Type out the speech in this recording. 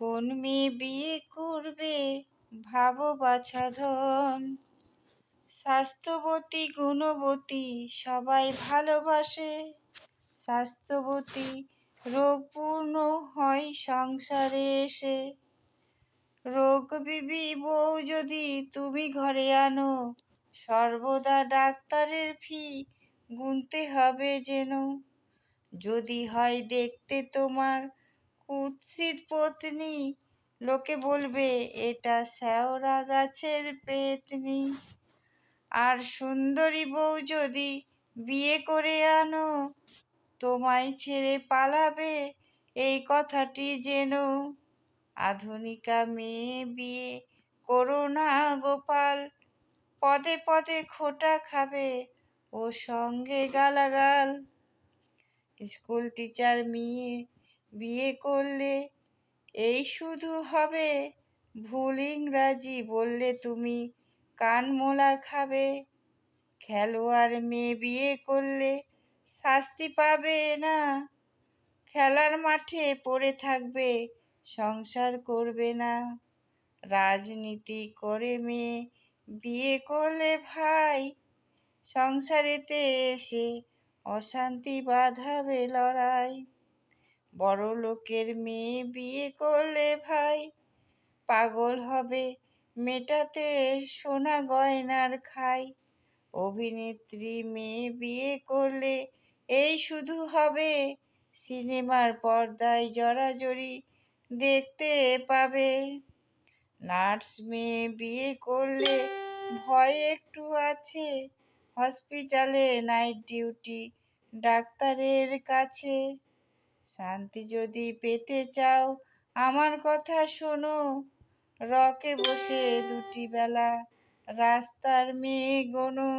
কোন মেয়ে বিয়ে করবে ভাবো বাছাধন স্বাস্থ্যবতী, গুণবতী, সবাই ভালোবাসে। স্বাস্থ্যবতী রোগপূর্ণ হয় সংসারে এসে। রোগ বিবি, বউ যদি তুমি ঘরে আনো, সর্বদা ডাক্তারের ফি গুনতে হবে যেন। যদি হয় দেখতে তোমার কুৎসিত পত্নী। লোকে বলবে, এটা শ্যাওরা গাছের পেতনি। আর সুন্দরী বউ যদি বিয়ে করে আনো, তোমায় ছেড়ে পালাবে, এই কথাটি যেন আধুনিকা মেয়ে বিয়ে করো না গোপাল। পদে পদে খোটা খাবে ও সঙ্গে গালাগাল। স্কুল টিচার মেয়ে বিয়ে করলে এই শুধু হবে? ভুল ইংরাজি বললে তুমি কান মোলা খাবে। খেলোয়াড় মেয়ে বিয়ে করলে শাস্তি পাবে না? খেলার মাঠে পড়ে থাকবে, সংসার করবে না। রাজনীতি করে মেয়ে বিয়ে করলে ভাই, সংসারেতে এসে অশান্তি বাঁধাবে লড়াই। বড় লোকের মেয়ে বিয়ে করলে ভাই, পাগল হবে মেটাতে সোনা গয়নার খাই। অভিনেত্রী মেয়ে বিয়ে করলে এই শুধু হবে সিনেমার পর্দায় জড়াজড়ি দেখতে পাবে। নার্স মেয়ে বিয়ে করলে ভয় একটু আছে হসপিটালে নাইট ডিউটি, ডাক্তারের কাছে। শান্তি যদি পেতে চাও আমার কথা শোনো। রকে বসে দুটি বেলা রাস্তার মেয়ে গোনো